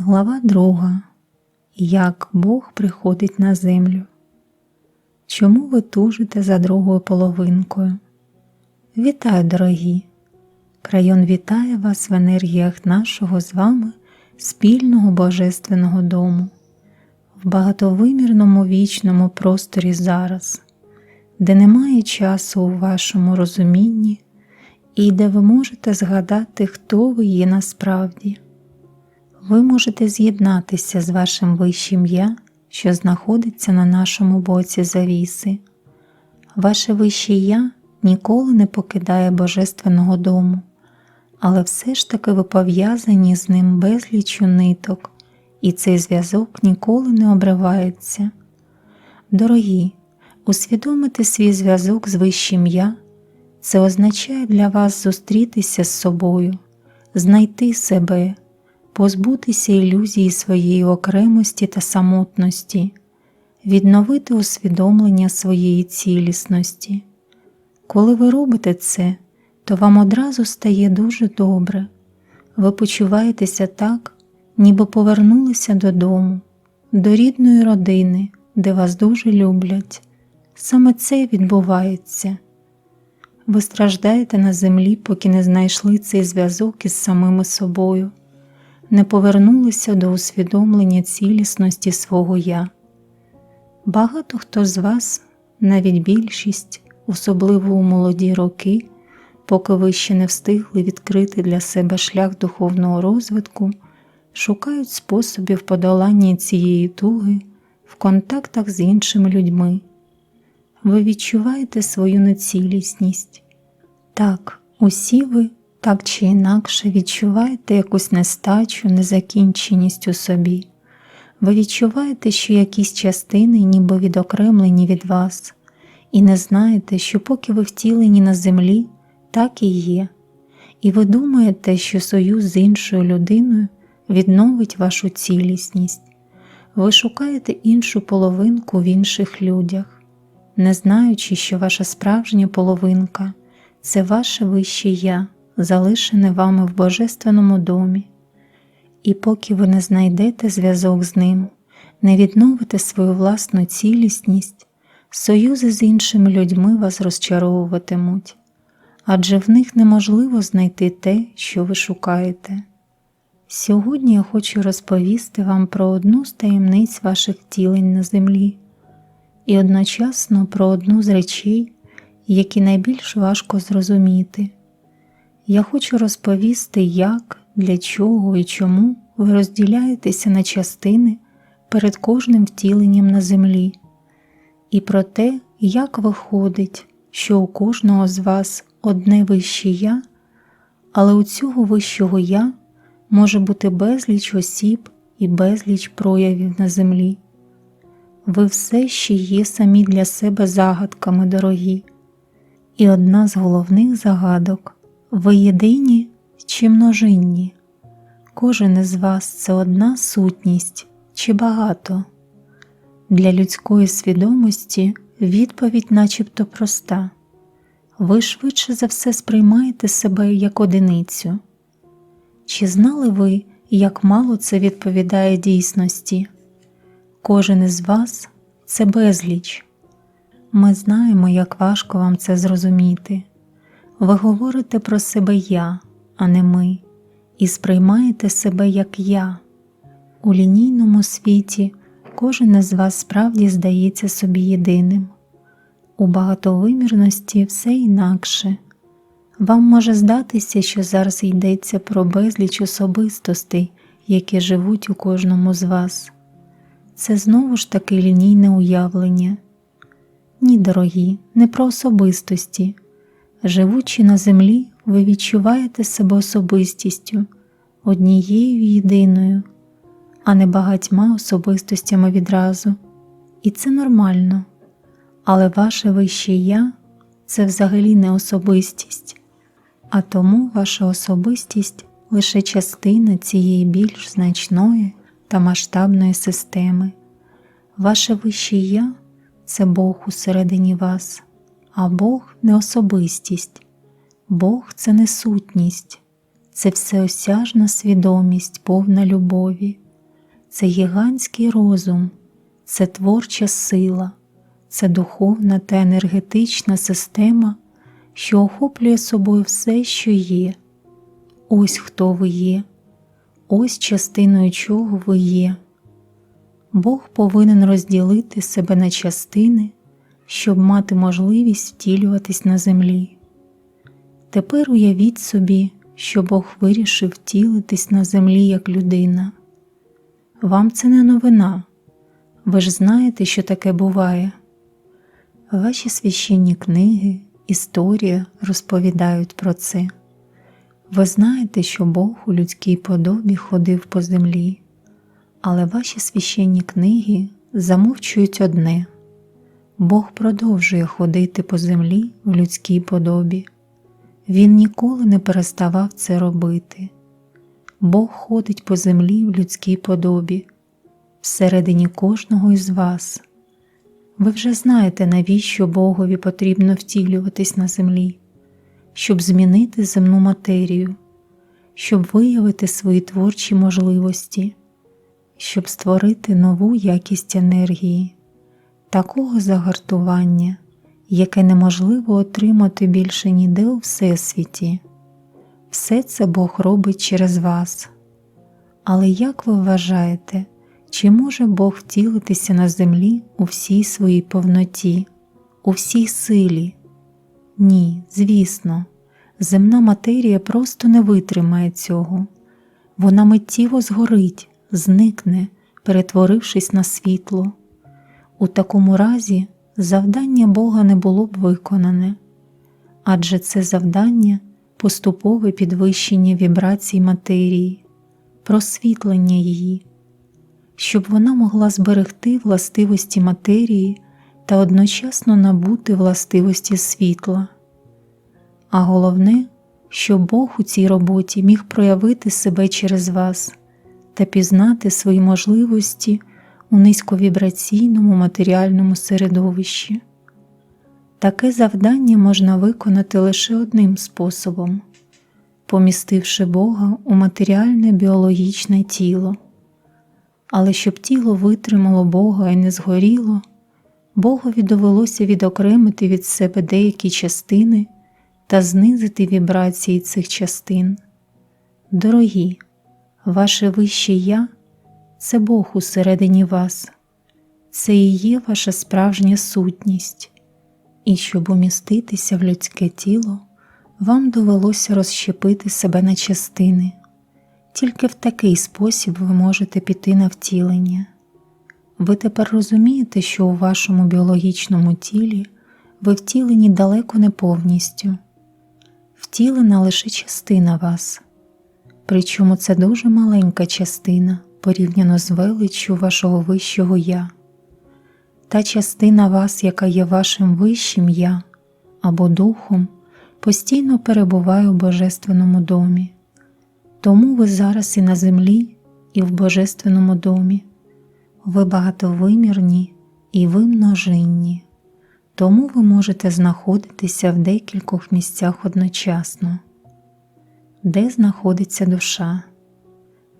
Глава друга. Як Бог приходить на землю. Чому ви тужите за другою половинкою? Вітаю, дорогі! Крайон вітає вас в енергіях нашого з вами спільного Божественного дому, в багатовимірному вічному просторі зараз, де немає часу у вашому розумінні і де ви можете згадати, хто ви є насправді. Ви можете з'єднатися з вашим вищим я, що знаходиться на нашому боці завіси. Ваше вище я ніколи не покидає Божественного дому, але все ж таки ви пов'язані з ним безлічу ниток, і цей зв'язок ніколи не обривається. Дорогі, усвідомити свій зв'язок з вищим я це означає для вас зустрітися з собою, знайти себе позбутися ілюзії своєї окремості та самотності, відновити усвідомлення своєї цілісності. Коли ви робите це, то вам одразу стає дуже добре, ви почуваєтеся так, ніби повернулися додому, до рідної родини, де вас дуже люблять. Саме це відбувається. Ви страждаєте на землі, поки не знайшли цей зв'язок із самими собою не повернулися до усвідомлення цілісності свого Я. Багато хто з вас, навіть більшість, особливо у молоді роки, поки ви ще не встигли відкрити для себе шлях духовного розвитку, шукають способів подолання цієї туги в контактах з іншими людьми. Ви відчуваєте свою нецілісність. Так, усі ви так чи інакше відчуваєте якусь нестачу, незакінченість у собі. Ви відчуваєте, що якісь частини ніби відокремлені від вас, і не знаєте, що поки ви втілені на землі, так і є, і ви думаєте, що союз з іншою людиною відновить вашу цілісність. Ви шукаєте іншу половинку в інших людях, не знаючи, що ваша справжня половинка це ваше вище я залишене вами в Божественному домі, і поки ви не знайдете зв'язок з ним, не відновите свою власну цілісність, союзи з іншими людьми вас розчаровуватимуть, адже в них неможливо знайти те, що ви шукаєте. Сьогодні я хочу розповісти вам про одну з таємниць ваших тілень на землі і одночасно про одну з речей, які найбільш важко зрозуміти. Я хочу розповісти, як, для чого і чому ви розділяєтеся на частини перед кожним втіленням на землі, і про те, як виходить, що у кожного з вас одне вище я, але у цього вищого я може бути безліч осіб і безліч проявів на землі. Ви все ще є самі для себе загадками дорогі, і одна з головних загадок. Ви єдині чи множинні? Кожен із вас це одна сутність чи багато. Для людської свідомості відповідь начебто проста. Ви швидше за все сприймаєте себе як одиницю. Чи знали ви, як мало це відповідає дійсності? Кожен із вас це безліч. Ми знаємо, як важко вам це зрозуміти. Ви говорите про себе я, а не ми, і сприймаєте себе як я. У лінійному світі кожен із вас справді здається собі єдиним. У багатовимірності все інакше. Вам може здатися, що зараз йдеться про безліч особистостей, які живуть у кожному з вас. Це знову ж таки лінійне уявлення. Ні, дорогі, не про особистості. Живучи на землі, ви відчуваєте себе особистістю, однією єдиною, а не багатьма особистостями відразу. І це нормально. Але ваше вище я це взагалі не особистість, а тому ваша особистість лише частина цієї більш значної та масштабної системи. Ваше вище я це Бог усередині вас а Бог не особистість, Бог це не сутність, це всеосяжна свідомість, повна любові, це гігантський розум, це творча сила, це духовна та енергетична система, що охоплює собою все, що є. Ось хто ви є, ось частиною чого ви є. Бог повинен розділити себе на частини, щоб мати можливість втілюватись на землі. Тепер уявіть собі, що Бог вирішив втілитись на землі як людина. Вам це не новина, ви ж знаєте, що таке буває. Ваші священні книги, історія розповідають про це. Ви знаєте, що Бог у людській подобі ходив по землі, але ваші священні книги замовчують одне Бог продовжує ходити по землі в людській подобі. Він ніколи не переставав це робити. Бог ходить по землі в людській подобі, всередині кожного із вас. Ви вже знаєте, навіщо Богові потрібно втілюватись на землі, щоб змінити земну матерію, щоб виявити свої творчі можливості, щоб створити нову якість енергії, такого загартування, яке неможливо отримати більше ніде у Всесвіті. Все це Бог робить через вас. Але як ви вважаєте, чи може Бог втілитися на землі у всій своїй повноті, у всій силі? Ні, звісно, земна матерія просто не витримає цього. Вона миттєво згорить, зникне, перетворившись на світло. У такому разі завдання Бога не було б виконане, адже це завдання поступове підвищення вібрацій матерії, просвітлення її, щоб вона могла зберегти властивості матерії та одночасно набути властивості світла. А головне, щоб Бог у цій роботі міг проявити себе через вас та пізнати свої можливості у низьковібраційному матеріальному середовищі. Таке завдання можна виконати лише одним способом, помістивши Бога у матеріальне біологічне тіло. Але щоб тіло витримало Бога і не згоріло, Богові довелося відокремити від себе деякі частини та знизити вібрації цих частин. Дорогі, ваше вище Я це Бог усередині вас, це і є ваша справжня сутність, і щоб уміститися в людське тіло, вам довелося розщепити себе на частини. Тільки в такий спосіб ви можете піти на втілення. Ви тепер розумієте, що у вашому біологічному тілі ви втілені далеко не повністю, втілена лише частина вас, причому це дуже маленька частина порівняно з величчю вашого вищого Я. Та частина вас, яка є вашим вищим Я або Духом, постійно перебуває у Божественному домі. Тому ви зараз і на землі, і в Божественному домі. Ви багатовимірні і ви множинні, тому ви можете знаходитися в декількох місцях одночасно, де знаходиться душа.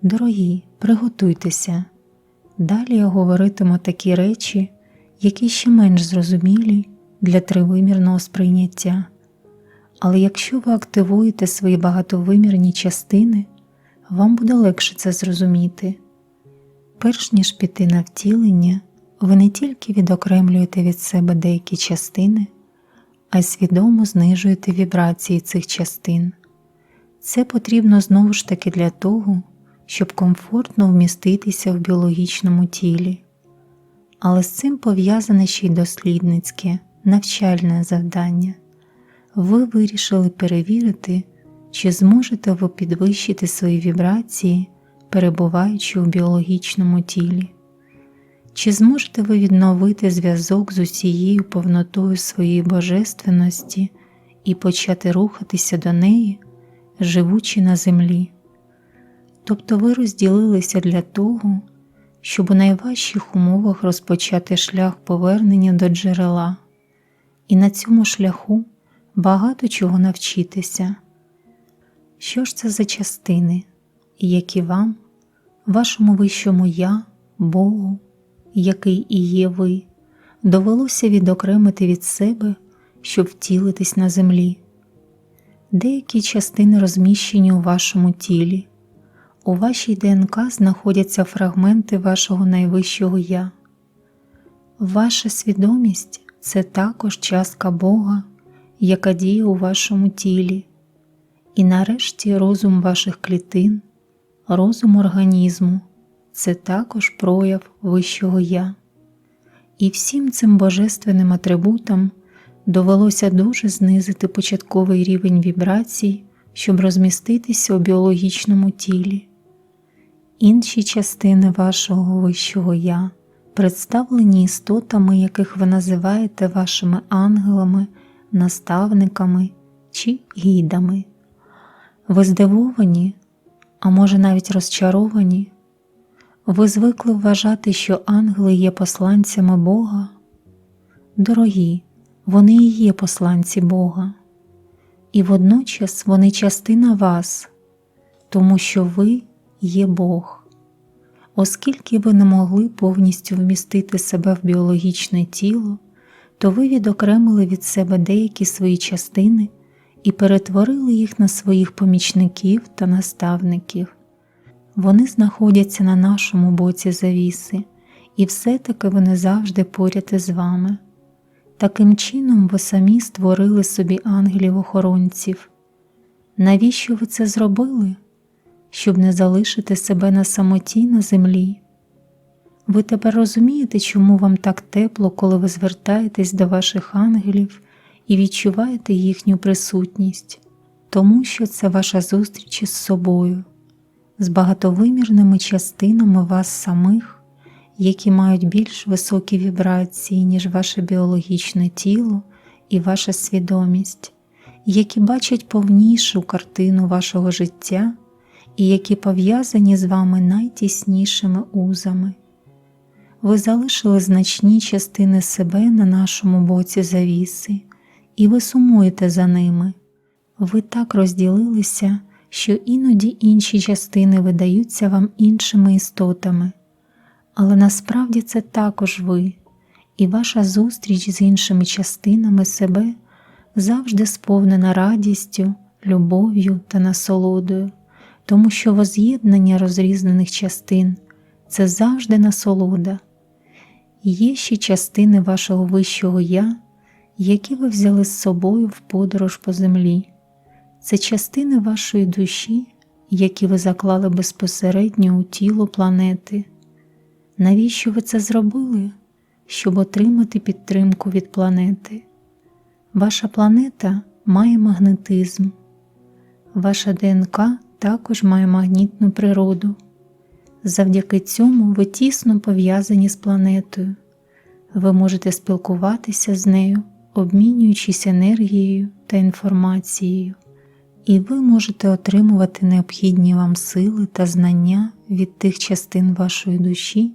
Дорогі, приготуйтеся. Далі я говоритиму такі речі, які ще менш зрозумілі для тривимірного сприйняття. Але якщо ви активуєте свої багатовимірні частини, вам буде легше це зрозуміти. Перш ніж піти на втілення, ви не тільки відокремлюєте від себе деякі частини, а й свідомо знижуєте вібрації цих частин. Це потрібно знову ж таки для того, щоб комфортно вміститися в біологічному тілі. Але з цим пов'язане ще й дослідницьке, навчальне завдання. Ви вирішили перевірити, чи зможете ви підвищити свої вібрації, перебуваючи у біологічному тілі, чи зможете ви відновити зв'язок з усією повнотою своєї божественності і почати рухатися до неї, живучи на землі. Тобто ви розділилися для того, щоб у найважчих умовах розпочати шлях повернення до джерела, і на цьому шляху багато чого навчитися. Що ж це за частини, які вам вашому вищому я, Богу, який і є ви, довелося відокремити від себе, щоб втілитись на землі. Деякі частини розміщені у вашому тілі. У вашій ДНК знаходяться фрагменти вашого найвищого Я. Ваша свідомість це також частка Бога, яка діє у вашому тілі, і нарешті розум ваших клітин, розум організму це також прояв вищого Я. І всім цим божественним атрибутам довелося дуже знизити початковий рівень вібрацій, щоб розміститися у біологічному тілі. Інші частини вашого вищого Я представлені істотами, яких ви називаєте вашими ангелами, наставниками чи гідами. Ви здивовані, а може навіть розчаровані. Ви звикли вважати, що ангели є посланцями Бога? Дорогі, вони і є посланці Бога, і водночас вони частина вас, тому що ви є Бог. Оскільки ви не могли повністю вмістити себе в біологічне тіло, то ви відокремили від себе деякі свої частини і перетворили їх на своїх помічників та наставників. Вони знаходяться на нашому боці завіси, і все-таки вони завжди поряд із вами. Таким чином, ви самі створили собі ангелів-охоронців. Навіщо ви це зробили? Щоб не залишити себе на самоті на землі? Ви тепер розумієте, чому вам так тепло, коли ви звертаєтесь до ваших ангелів і відчуваєте їхню присутність, тому що це ваша зустріч із собою, з багатовимірними частинами вас самих які мають більш високі вібрації, ніж ваше біологічне тіло і ваша свідомість, які бачать повнішу картину вашого життя і які пов'язані з вами найтіснішими узами. Ви залишили значні частини себе на нашому боці завіси, і ви сумуєте за ними. Ви так розділилися, що іноді інші частини видаються вам іншими істотами але насправді це також ви, і ваша зустріч з іншими частинами себе завжди сповнена радістю, любов'ю та насолодою, тому що воз'єднання розрізнених частин це завжди насолода. Є ще частини вашого вищого Я, які ви взяли з собою в подорож по землі, це частини вашої душі, які ви заклали безпосередньо у тіло планети. Навіщо ви це зробили? Щоб отримати підтримку від планети? Ваша планета має магнетизм, ваша ДНК також має магнітну природу. Завдяки цьому ви тісно пов'язані з планетою, ви можете спілкуватися з нею, обмінюючись енергією та інформацією, і ви можете отримувати необхідні вам сили та знання від тих частин вашої душі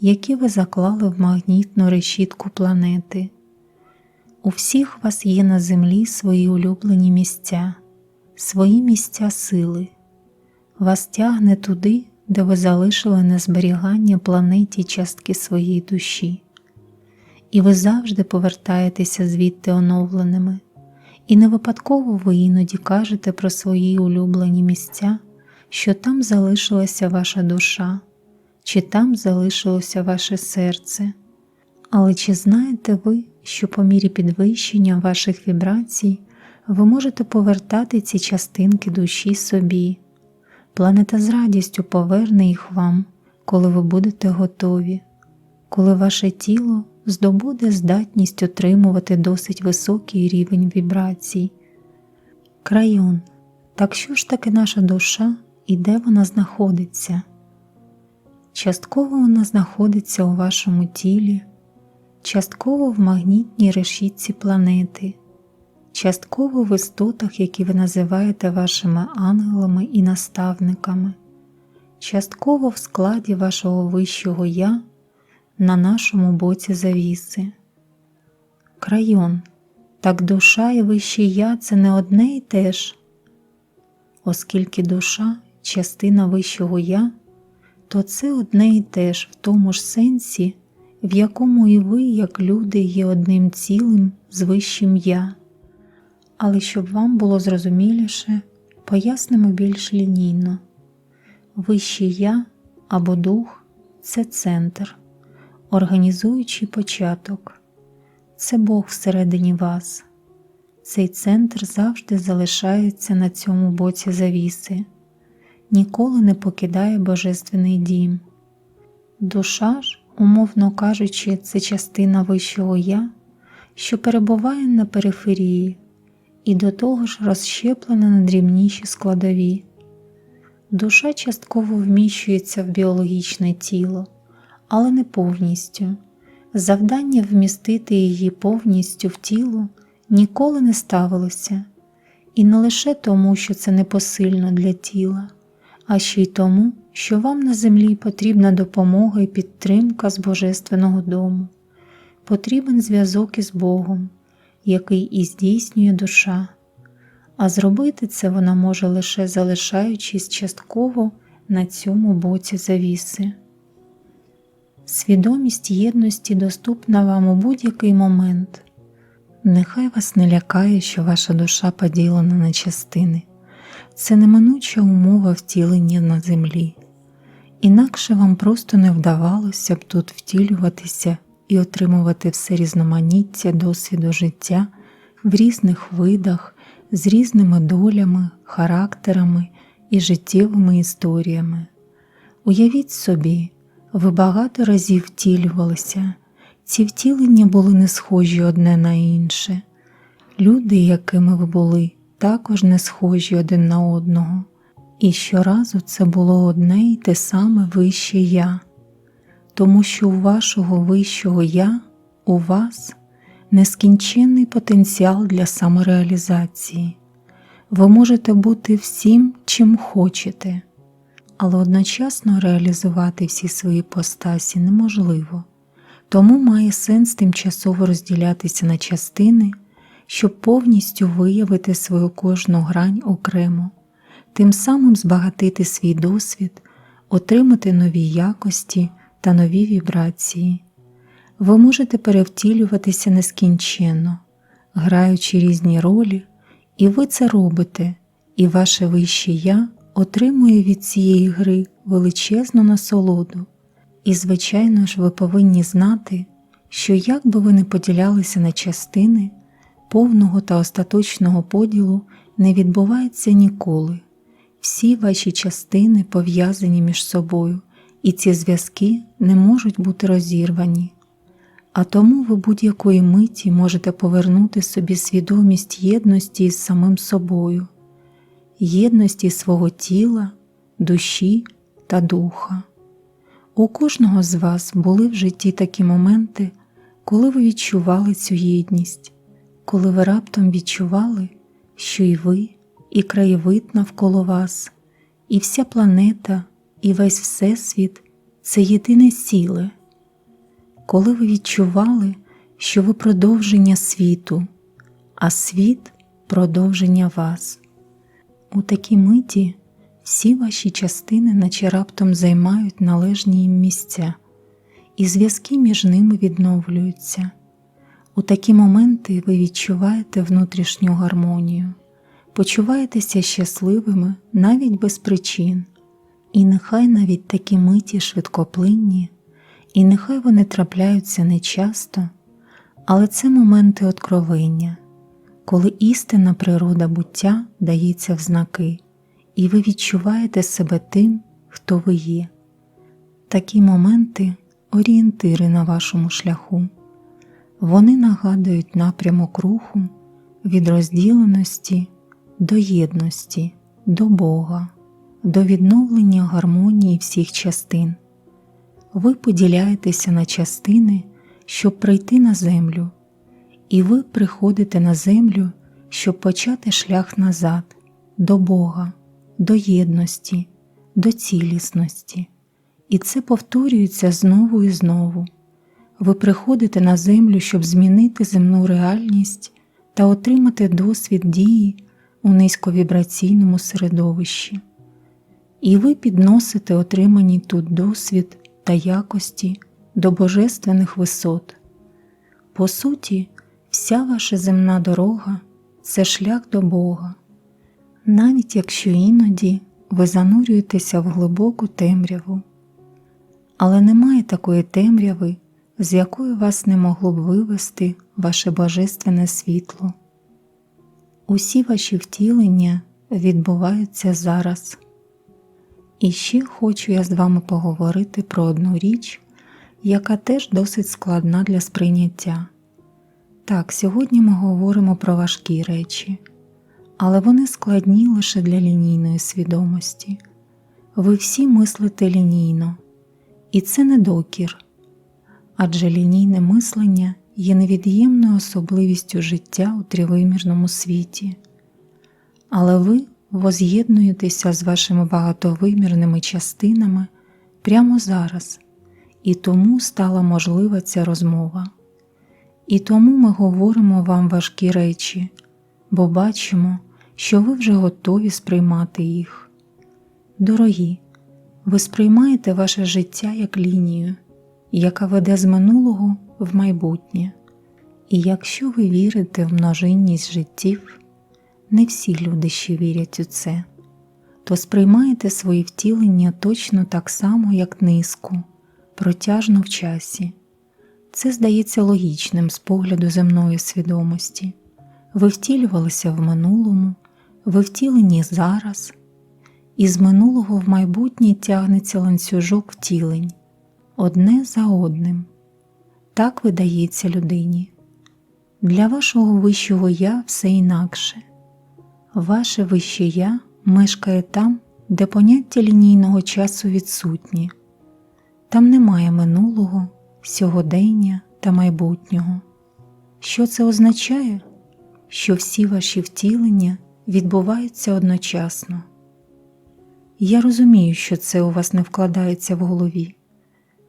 які ви заклали в магнітну решітку планети. У всіх вас є на землі свої улюблені місця, свої місця сили. Вас тягне туди, де ви залишили на зберігання планеті частки своєї душі, і ви завжди повертаєтеся звідти оновленими, і не випадково ви іноді кажете про свої улюблені місця, що там залишилася ваша душа чи там залишилося ваше серце. Але чи знаєте ви, що по мірі підвищення ваших вібрацій ви можете повертати ці частинки душі собі? Планета з радістю поверне їх вам, коли ви будете готові, коли ваше тіло здобуде здатність отримувати досить високий рівень вібрацій. Крайон, так що ж таки наша душа і де вона знаходиться? Частково вона знаходиться у вашому тілі, частково в магнітній решітці планети, частково в істотах, які ви називаєте вашими ангелами і наставниками, частково в складі вашого вищого Я на нашому боці завіси. Крайон, так душа і вище я це не одне і те ж, оскільки душа частина вищого Я то це одне і те ж в тому ж сенсі, в якому і ви, як люди, є одним цілим з вищим я. Але щоб вам було зрозуміліше, пояснимо більш лінійно. Вищий я або дух це центр, організуючий початок, це Бог всередині вас. Цей центр завжди залишається на цьому боці завіси, ніколи не покидає Божественний дім. Душа ж, умовно кажучи, це частина вищого я, що перебуває на периферії і до того ж розщеплена на дрібніші складові. Душа частково вміщується в біологічне тіло, але не повністю. Завдання вмістити її повністю в тіло ніколи не ставилося, і не лише тому, що це непосильно для тіла, а ще й тому, що вам на землі потрібна допомога і підтримка з Божественного дому, потрібен зв'язок із Богом, який і здійснює душа, а зробити це вона може лише залишаючись частково на цьому боці завіси. Свідомість єдності доступна вам у будь-який момент. Нехай вас не лякає, що ваша душа поділена на частини, це неминуча умова втілення на землі, інакше вам просто не вдавалося б тут втілюватися і отримувати все різноманіття досвіду життя в різних видах, з різними долями, характерами і життєвими історіями. Уявіть собі, ви багато разів втілювалися, ці втілення були не схожі одне на інше. Люди, якими ви були, також не схожі один на одного, і щоразу це було одне й те саме вище я, тому що у вашого вищого я, у вас нескінченний потенціал для самореалізації. Ви можете бути всім, чим хочете, але одночасно реалізувати всі свої постасі неможливо, тому має сенс тимчасово розділятися на частини, щоб повністю виявити свою кожну грань окремо, тим самим збагатити свій досвід, отримати нові якості та нові вібрації. Ви можете перевтілюватися нескінченно, граючи різні ролі, і ви це робите, і ваше вище я отримує від цієї гри величезну насолоду. І, звичайно ж, ви повинні знати, що як би ви не поділялися на частини, повного та остаточного поділу не відбувається ніколи. Всі ваші частини пов'язані між собою, і ці зв'язки не можуть бути розірвані а тому ви будь-якої миті можете повернути собі свідомість єдності із самим собою, єдності свого тіла, душі та духа. У кожного з вас були в житті такі моменти, коли ви відчували цю єдність, коли ви раптом відчували, що і ви, і краєвид навколо вас, і вся планета, і весь Всесвіт це єдине ціле коли ви відчували, що ви продовження світу, а світ продовження вас. У такій миті всі ваші частини, наче раптом займають належні їм місця, і зв'язки між ними відновлюються. У такі моменти ви відчуваєте внутрішню гармонію, почуваєтеся щасливими навіть без причин, і нехай навіть такі миті швидкоплинні і нехай вони трапляються нечасто, але це моменти откровення, коли істинна природа буття дається в знаки, і ви відчуваєте себе тим, хто ви є. Такі моменти орієнтири на вашому шляху, вони нагадують напрямок руху від розділеності до єдності, до Бога, до відновлення гармонії всіх частин ви поділяєтеся на частини, щоб прийти на землю, і ви приходите на землю, щоб почати шлях назад, до Бога, до єдності, до цілісності. І це повторюється знову і знову. Ви приходите на землю, щоб змінити земну реальність та отримати досвід дії у низьковібраційному середовищі. І ви підносите отримані тут досвід та якості до божественних висот. По суті, вся ваша земна дорога це шлях до Бога, навіть якщо іноді ви занурюєтеся в глибоку темряву, але немає такої темряви, з якої вас не могло б вивести ваше божественне світло. Усі ваші втілення відбуваються зараз. І ще хочу я з вами поговорити про одну річ, яка теж досить складна для сприйняття. Так, сьогодні ми говоримо про важкі речі, але вони складні лише для лінійної свідомості. Ви всі мислите лінійно, і це не докір, адже лінійне мислення є невід'ємною особливістю життя у тривимірному світі. Але ви воз'єднуєтеся з вашими багатовимірними частинами прямо зараз, і тому стала можлива ця розмова. І тому ми говоримо вам важкі речі, бо бачимо, що ви вже готові сприймати їх. Дорогі, ви сприймаєте ваше життя як лінію, яка веде з минулого в майбутнє, і якщо ви вірите в множинність життів, не всі люди ще вірять у це, то сприймаєте свої втілення точно так само, як низку, протяжно в часі. Це здається логічним з погляду земної свідомості. Ви втілювалися в минулому, ви втілені зараз, і з минулого в майбутнє тягнеться ланцюжок втілень, одне за одним. Так видається людині. Для вашого вищого я все інакше. Ваше вище я мешкає там, де поняття лінійного часу відсутні, там немає минулого, сьогодення та майбутнього. Що це означає? Що всі ваші втілення відбуваються одночасно. Я розумію, що це у вас не вкладається в голові.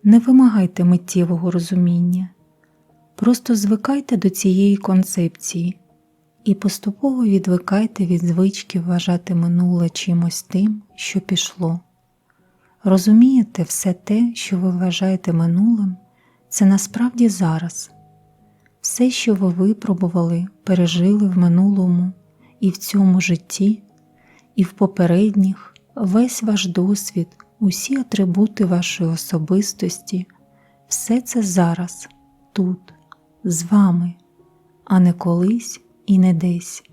Не вимагайте миттєвого розуміння, просто звикайте до цієї концепції і поступово відвикайте від звички вважати минуле чимось тим, що пішло. Розумієте, все те, що ви вважаєте минулим, це насправді зараз. Все, що ви випробували, пережили в минулому і в цьому житті, і в попередніх, весь ваш досвід, усі атрибути вашої особистості, все це зараз, тут, з вами, а не колись і не десь.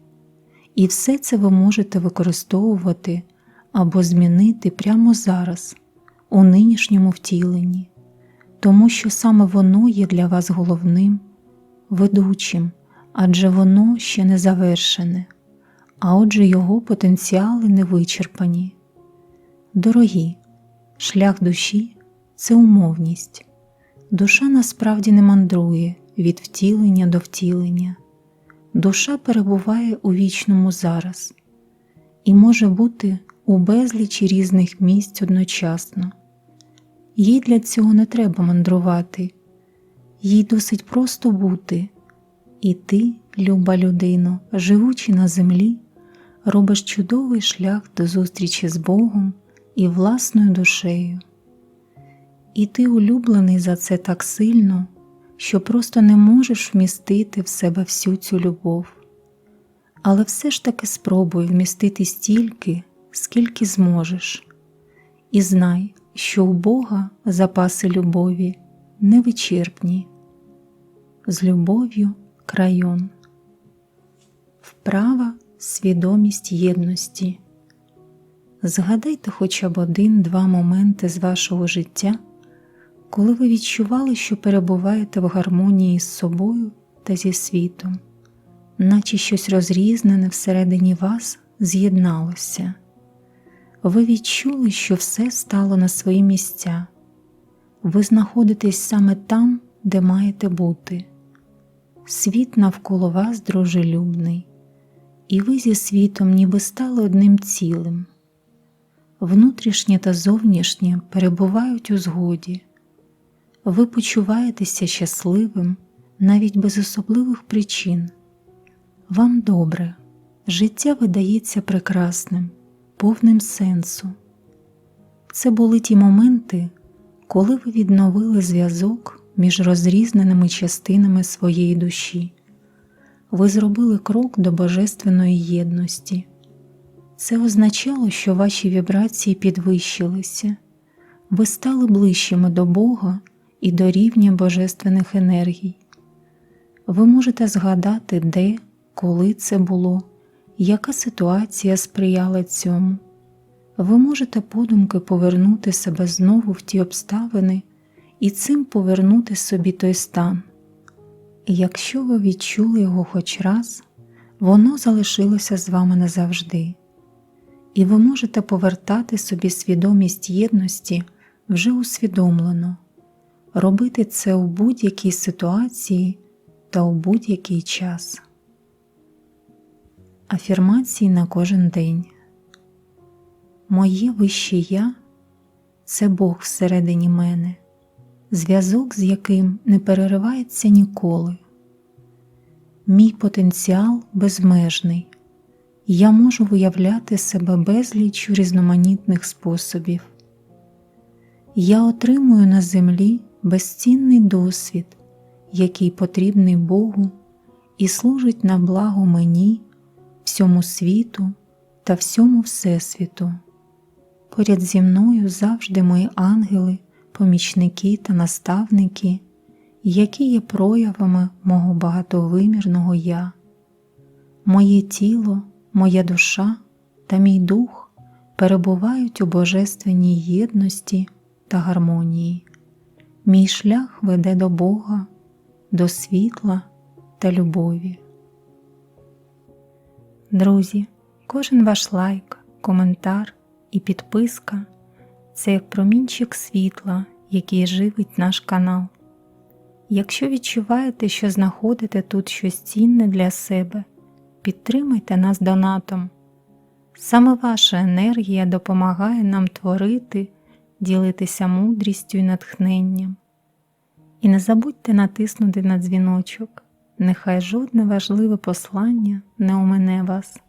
І все це ви можете використовувати або змінити прямо зараз, у нинішньому втіленні, тому що саме воно є для вас головним, ведучим, адже воно ще не завершене, а отже його потенціали не вичерпані. Дорогі, шлях душі це умовність. Душа насправді не мандрує від втілення до втілення душа перебуває у вічному зараз і може бути у безлічі різних місць одночасно. Їй для цього не треба мандрувати, їй досить просто бути, і ти, люба людино, живучи на землі, робиш чудовий шлях до зустрічі з Богом і власною душею. І ти улюблений за це так сильно що просто не можеш вмістити в себе всю цю любов, але все ж таки спробуй вмістити стільки, скільки зможеш, і знай, що у Бога запаси любові невичерпні, з любов'ю крайон, вправа свідомість єдності. Згадайте хоча б один-два моменти з вашого життя коли ви відчували, що перебуваєте в гармонії з собою та зі світом, наче щось розрізнене всередині вас з'єдналося, ви відчули, що все стало на свої місця, ви знаходитесь саме там, де маєте бути. Світ навколо вас дружелюбний, і ви зі світом ніби стали одним цілим. Внутрішнє та зовнішнє перебувають у згоді ви почуваєтеся щасливим навіть без особливих причин. Вам добре, життя видається прекрасним, повним сенсу. Це були ті моменти, коли ви відновили зв'язок між розрізненими частинами своєї душі. Ви зробили крок до божественної єдності. Це означало, що ваші вібрації підвищилися, ви стали ближчими до Бога і до рівня божественних енергій. Ви можете згадати, де, коли це було, яка ситуація сприяла цьому. Ви можете подумки повернути себе знову в ті обставини і цим повернути собі той стан. Якщо ви відчули його хоч раз, воно залишилося з вами назавжди, і ви можете повертати собі свідомість єдності вже усвідомлено, робити це у будь-якій ситуації та у будь-який час. Афірмації на кожен день. Моє вище я це Бог всередині мене, зв'язок з яким не переривається ніколи. Мій потенціал безмежний, я можу виявляти себе безліч різноманітних способів. Я отримую на землі безцінний досвід, який потрібний Богу і служить на благо мені, всьому світу та всьому Всесвіту. Поряд зі мною завжди мої ангели, помічники та наставники, які є проявами мого багатовимірного Я. Моє тіло, моя душа та мій дух перебувають у божественній єдності та гармонії. Мій шлях веде до Бога, до світла та любові. Друзі, кожен ваш лайк, коментар і підписка це як промінчик світла, який живить наш канал. Якщо відчуваєте, що знаходите тут щось цінне для себе, підтримайте нас донатом. Саме ваша енергія допомагає нам творити, ділитися мудрістю і натхненням. І не забудьте натиснути на дзвіночок, нехай жодне важливе послання не умине вас.